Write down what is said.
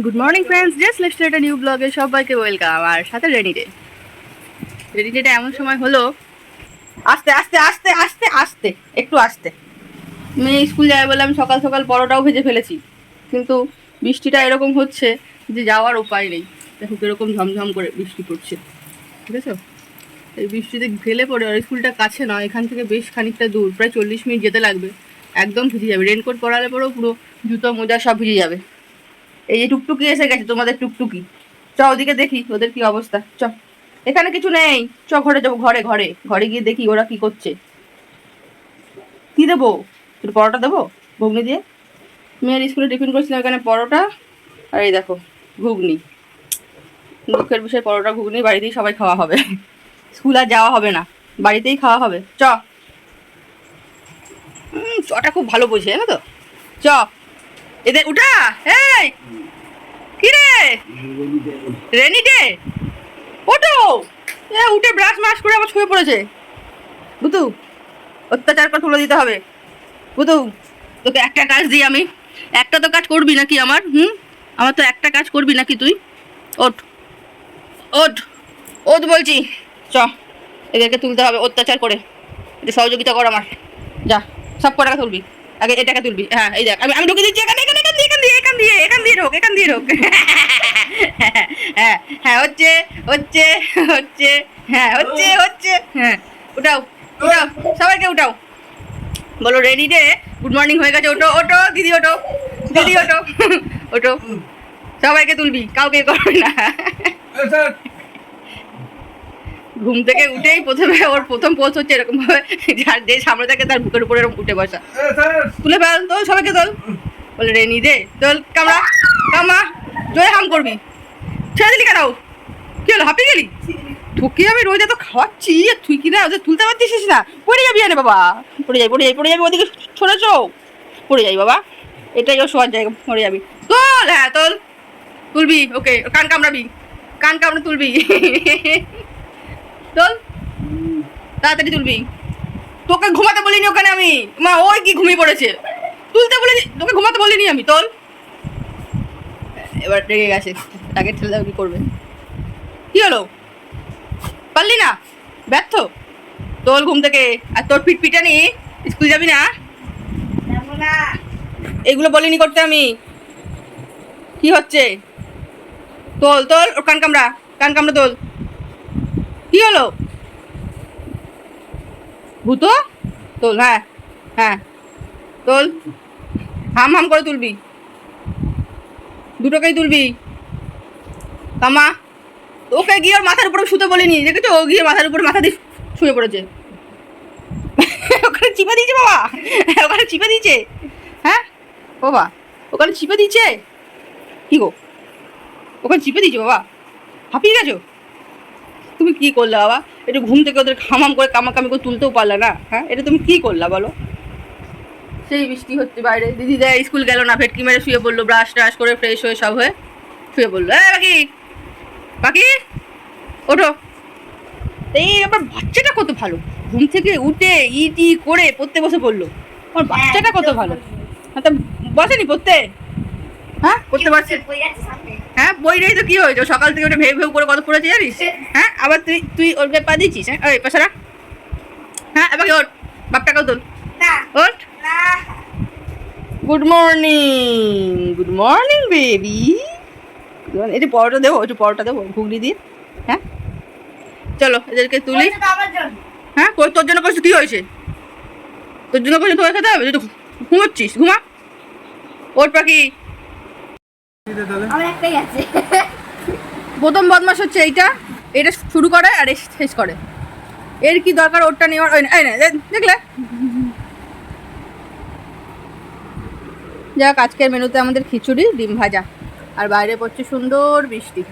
Good morning friends just let's start new ব্লগে সবাইকে welcome আর সাথে রেডি ডে রেডি ডেটা এমন সময় হলো, আস্তে আস্তে আস্তে আস্তে আস্তে, একটু আস্তে। মেয়ে স্কুল যাবে বলে আমি সকাল সকাল পরোটাও ভেজে ফেলেছি। কিন্তু বৃষ্টিটা এরকম হচ্ছে যে যাওয়ার উপায় নেই। দেখো কীরকম ঝমঝম করে বৃষ্টি পড়ছে। ঠিক আছে? এই বৃষ্টিতে গেলে পরে আর স্কুলটা কাছে নয়, এখান থেকে বেশ খানিকটা দূর, প্রায় চল্লিশ মিনিট যেতে লাগবে। একদম ভিজে যাবে। রেনকোট পরালে পরেও পুরো জুতো মোজা সব ভিজে যাবে। এই যে টুকটুকি এসে গেছে তোমাদের টুকটুকি। চ ওদিকে দেখি ওদের কি অবস্থা। চ। এখানে কিছু নেই। চ, ঘরে যাব, ঘরে ঘরে। ঘরে গিয়ে দেখি ওরা কি করছে। কি দেবো? একটু পরোটা দেবো? ঘুগনি দিয়ে? মেয়ের স্কুলে টিফিন করছিলাম এখানে পরোটা। আর এই দেখো, ঘুগনি। দুঃখের বিষয়, পরোটা, ঘুগনি বাড়িতেই সবাই খাওয়া হবে। স্কুল আর যাওয়া হবে না। বাড়িতেই খাওয়া হবে। চ। চটা খুব ভালো বোঝে, জানো তো? চ। এদের উঠা! এই! কি রে রেনি ডে! ওটো এ, উঠে ব্রাশ মাশ করে আমার শুয়ে পড়েছে। বুতু, অত্যাচার করে তুলে দিতে হবে। বুতু, তোকে একটা কাজ দিই আমি। একটা তো কাজ করবি নাকি আমার, হুম? আমার তো একটা কাজ করবি নাকি তুই? ওঠ। ওঠ। ওঠ বলছি। চ, এদেরকে তুলতে হবে অত্যাচার করে। এটা সহযোগিতা কর আমার। যা, সব কটাকা তুলবি? আগে এটাকে তুলবি হ্যাঁ এই দেখ আমি আমি ঢুকে দিচ্ছি এখানে এখানে এখান দিয়ে এখান দিয়ে এখান দিয়ে এখান দিয়ে ঢোক এখান দিয়ে ঢোক। হ্যাঁ হ্যাঁ হচ্ছে হচ্ছে হচ্ছে হ্যাঁ হচ্ছে হচ্ছে হ্যাঁ উঠাও উঠাও সবাইকে উঠাও। বলো রেডি রে? গুড মর্নিং হয়ে গেছে ওটো ওটো দিদি ওটো দিদি ওটো ওটো সবাইকে তুলবি কাউকে করবি না। ঘুম থেকে উঠেই প্রথমে ওর প্রথম পোস্ট হচ্ছে এরকম ভাবে যার যে সামনে থাকে তার বুকের উপরে এরকম উঠে বসা। তুলে ফেল তো সবাইকে তোল। বলে রেনি দে তোল কামড়া কামা জয় হাম করবি। ছেড়ে দিলি কেন কি হলো হাঁপিয়ে গেলি? ঠুকি আমি রোজ এত খাওয়াচ্ছি আর তুই কি না ওদের তুলতে পারছিস না? পড়ে যাবি আরে বাবা। পড়ে যাই পড়ে যাই পড়ে যাবি ওদিকে সরেছ পড়ে যাই বাবা। এটাই ও শোয়ার জায়গা পড়ে যাবি। তোল হ্যাঁ তোল। তুলবি ওকে কান কামড়াবি। কান কামড়ে তুলবি। তোল তাড়াতাড়ি তুলবি। তোকে ঘুমাতে বলিনি ওখানে আমি। মা, ওই কি ঘুমিয়ে পড়েছে। তুলতে বলে তোকে ঘুমাতে বলিনি আমি, তোল। এবার রেগে গেছে। তাকে ঠেলে দেওয়া কি করবে। কি হলো? পারলি না? ব্যর্থ? তোল ঘুম থেকে। আর তোর পিট পিটানি? স্কুল যাবি না? এগুলো বলিনি করতে আমি। কি হচ্ছে? তোল তোল, ওর কান কামড়া। কান কামড়া তোল। কি হলো? ভূত? তোল হ্যাঁ হ্যাঁ তোল। হাম হাম করে তুলবি। দুটোকেই তুলবি। কামা ওকে গিয়ে ওর মাথার উপরে শুতে বলিনি, দেখেছ? ও গিয়ে মাথার উপরে মাথা দিয়ে শুয়ে পড়েছে। ওখানে চিপে দিয়েছে বাবা। ওখানে চিপে দিয়েছে। হ্যাঁ? বাবা, ওখানে চিপে দিয়েছে? কি গো? ওখানে চিপে দিয়েছে বাবা। হাঁপিয়ে গেছো? তুমি কি করলে বাবা? একটু ঘুম থেকে ওদের খামাম করে কামাকামি করে তুলতেও পারলে না হ্যাঁ? এটা তুমি কি করলা বলো? সেই বৃষ্টি হচ্ছে বাইরে। দিদি দেয় স্কুল গেল না ভেটকি মেরে শুয়ে পড়ল ব্রাশ ট্রাশ করে ফ্রেশ হয়ে সব হয়ে শুয়ে পড়ল। হ্যাঁ বাকি? বাকি? ওঠো। এই আবার বাচ্চাটা কত ভালো। ঘুম থেকে উঠে ইটি করে পড়তে বসে পড়ল। আমার বাচ্চাটা কত ভালো। হ্যাঁ তা বসেনি পড়তে? হ্যাঁ? পড়তে পারছে। হ্যাঁ বই নেই তো কি হয়েছে? সকাল থেকে ওটা ভেউ ভেউ করে কত পড়েছে জানিস? হ্যাঁ আবার তুই তুই ওর গায়ে পা দিচ্ছিস হ্যাঁ ওই পাশারা হ্যাঁ এবার ওর? বাপটাকেও তোল ওঠ। Good morning good morning baby একটু পরোটা দেবো একটু পরোটা দেবো ঘুগনি দিয়ে। হ্যাঁ। চলো এদেরকে তুলি। হ্যাঁ কই তোর জন্য করছিস কি হয়েছে? তোর জন্য করছিস তোকে খেতে হবে? তুই ঘুমোচ্ছিস ঘুমা। ওর পাখি প্রথম বদমাস হচ্ছে এইটা। এটা শুরু করে আর শেষ করে। এর কি দরকার ওরটা নেওয়ার? দেখলে? যাক, আজকের মেনুতে আমাদের খিচুড়ি, ডিম ভাজা। আর বাইরে পড়ছে সুন্দর বৃষ্টি